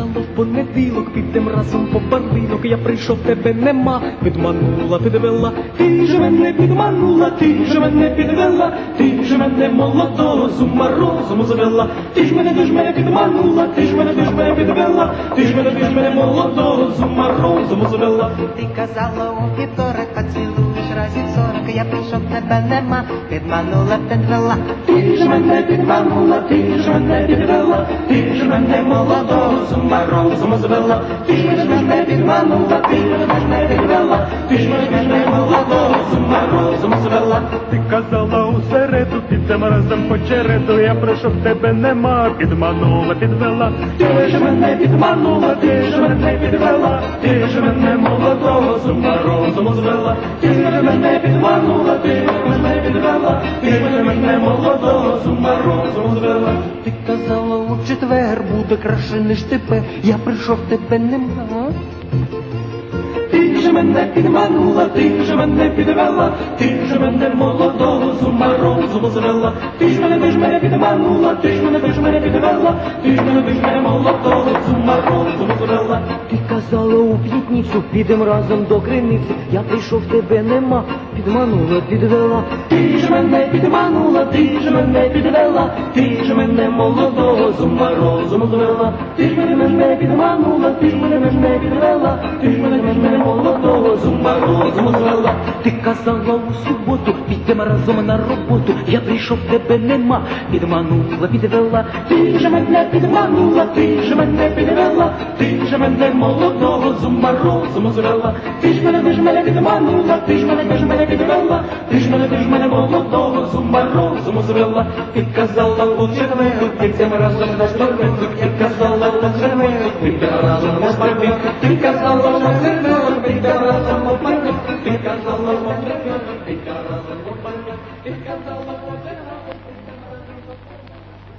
в понеділок, підем разом по. Я прийшов, тебе нема, підманула, підвела. Ти ж мене підманула, ти ж мене підвела, ти ж мене молодого з ума розуму завела. Ти ж мене, ти ж мене підманула, ти ж мене, ти ж мене підвела, ти ж мене, ти ж мене молодого з ума розуму завела. Ти казала у вівторок, поцілуєш разів сорок, я прийшов, тебе нема, підманула, підвела. Ти ж мене підманула, ти ж мене підвела, ти ж мене молодого з ума розуму звела, ти ж мене, підманула, ти ж мене підвела, ти ж мене, молодого з ума розуму звела. Ти казала у середу, підемо разом по череду, я прийшов, тебе нема, підманула, підвела. Ти ж мене підманула, ти ж мене підвела, ти ж мене молодого з розуму звела, ти мене підманула, ти мене підвела, ти мене молодого з ума розуму звела. Ти казала у четвер, буде краще, ніж тепер, я прийшов, тебе нема. Ти ж мене підманула, ти ж мене підвела, ти ж мене молодого з ума розуму звела, ти ж мене, ти ж мене підманула, ти ж мене, ти ж мене підвела, ти ж мене, ти ж мене молодого з ума. Ти казала у п'ятницю, підем разом до криниці. Я прийшов, тебе нема, підманула, підвела. Ти ж мене підманула, ти ж мене підвела, ти ж мене молодого з ума розуму звела, ти ж мене, мене підманула, ти ж мене, мене підвела, ти ж мене, мене молодого з ума розуму. Ти казала у суботу, підемо разом на роботу. Я прийшов, тебе нема, підманула, підвела. Ти ж мене підманула, ти ж мене підвела, ти ж мене молодого з розуму звела, ти ж мене, ти ж мене підманула, ти ж мене, ти ж мене підвела, ти ж мене, ти ж мене молодого з розуму звела, ти казала у четвер, підемо разом на шторм, ти казала у четвер, підемо разом на шторм, ти казала на шторм,